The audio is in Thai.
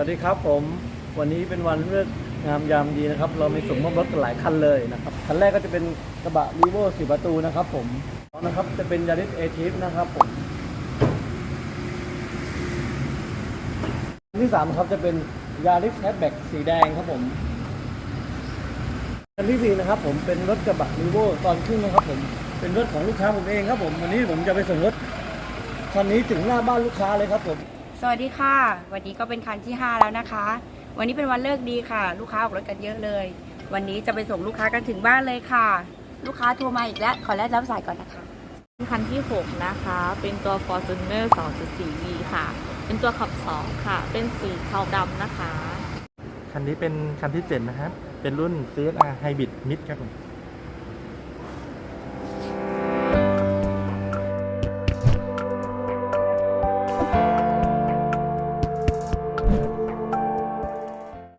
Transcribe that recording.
วัสดีครับผมวันนี้เป็นวันเลิกงามยามดีนะครับ เรามีส่งมอบรถกันหลายคันเลยนะครับคันแรกก็จะเป็นกระบะรีโวสี่ประตูนะครับผมสอนะครับจะเป็นยาริสเอทีฟนะครับผมคันที่สามครับจะเป็นยาริสแฮชแบ็กสีแดงครับผมคันที่สี่นะครับผมเป็นรถกระบะรีโวตอนครึ่งนะครับผมเป็นรถของลูกค้าผมเองครับผมวันนี้ผมจะไปส่งรถคันนี้ถึงหน้าบ้านลูกค้าเลยครับผม สวัสดีค่ะ วันนี้ก็เป็นคันที่ 5 แล้วนะคะ วันนี้เป็นวันเลิกดีค่ะ ลูกค้าออกรถกันเยอะเลย วันนี้จะไปส่งลูกค้ากันถึงบ้านเลยค่ะ ลูกค้าโทรมาอีกแล้ว ขอแลกรับสายก่อนนะคะ คันที่ 6 นะคะ เป็นตัว Fortuner 2.4V ค่ะ เป็นตัวขับ 2 ค่ะ เป็นสีเทาดำนะคะ คันนี้เป็นคันที่ 7 นะครับ เป็นรุ่น CSR Hybrid Mid ครับผม